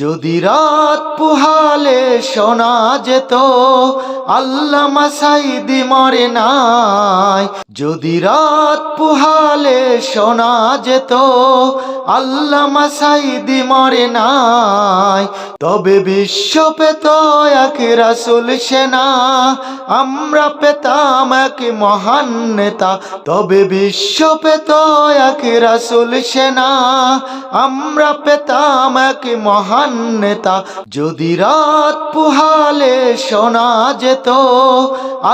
যদি রাত পুহালে শোনা যেত আল্লাহ মাসাইদি মরে নাই। যদি রাত পুহালে শোনা যেত আল্লাহ মাসাইদি মরে নাই, তবে বিশ্ব পেত এক রাসুল সেনা আমরা পেতাম এক মহান নেতা, তবে বিশ্ব পেত এক রাসুল সেনা আমরা পেতাম এক মহান নেতা, যদি রাত পুহালে শোনা যেত।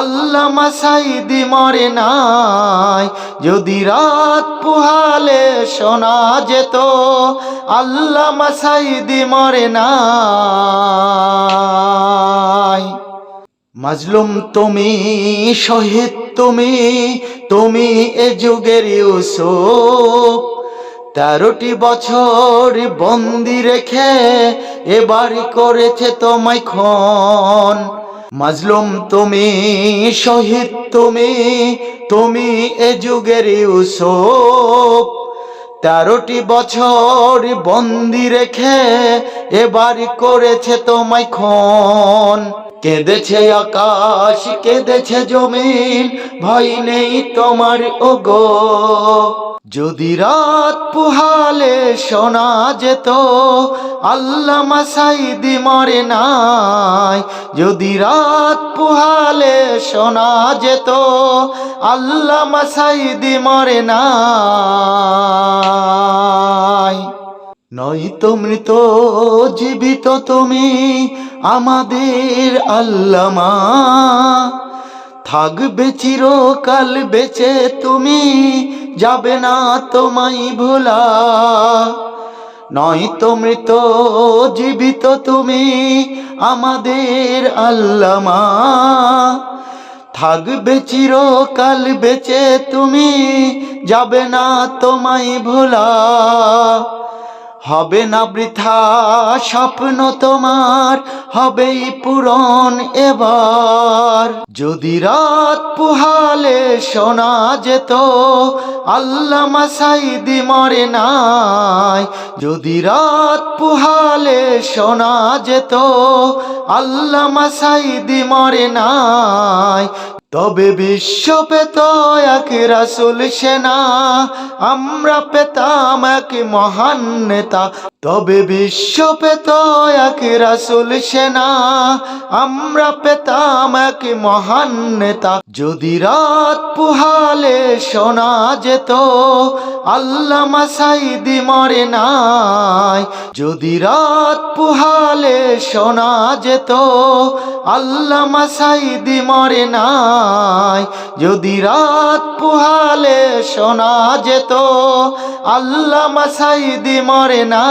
আল্লাহ মাসাইদি মরে নাই, যদি রাত পুহালে শোনা যেত। আল্লাহ মাসাইদি মরে নাই। মাজলুম তুমি, শহীদ তুমি তুমি এ যুগের ইউসুফ। তেরোটি বছর বন্দি রেখে এবার করেছে তোমায় খন। মাজলুম তুমি, শহীদ তুমি তুমি এ যুগের ইউসুফ। তেরোটি বছর বন্দি রেখে এবার করেছে তোমায় খন কেঁদেছে আকাশ, কেঁদেছে জমিন, ভয় নেই তোমার, ওগো। যদি রাত পুহালে শোনা যেত, আল্লাহ মাসাইদি মরে নাই। যদি রাত পুহালে শোনা যেত, আল্লাহ মাসাইদি মরে নাই। নয়তো মৃত জীবিত তুমি, আমাদের আল্লামা। থাকবে চিরকাল বেঁচে তুমি, যাবে না তোমায় ভোলা। নয়তো মৃত জীবিত তুমি আমাদের আল্লামা। থাকবে চিরকাল বেঁচে তুমি, যাবে না তোমায় ভোলা। হবে না বৃথা স্বপ্ন তোমার, হবেই পূরণ এবার। যদি রাত পুহালে শোনা যেত, আল্লাহ মাসাইদি মরে নাই। যদি রাত পুহালে শোনা যেত, আল্লাহ মাসাইদি মরে নাই। তবে বিশ্ব পেত এক রাসুল সেনা, আমরা পেতাম এক মহান নেতা। তবে বিশ্ব পেত এক রাসুল সেনা, আমরা পেতাম এক মহান নেতা। যদি রাত পুহালে শোনা যেত আল্লাহ মাসাইদি মরে নাই। যদি রাত পুহালে শোনা যেত আল্লাহ মাসাইদি মরে নাই। যদি রাত পুহালে শোনা যেত আল্লাহ মাসাইদি মরে না।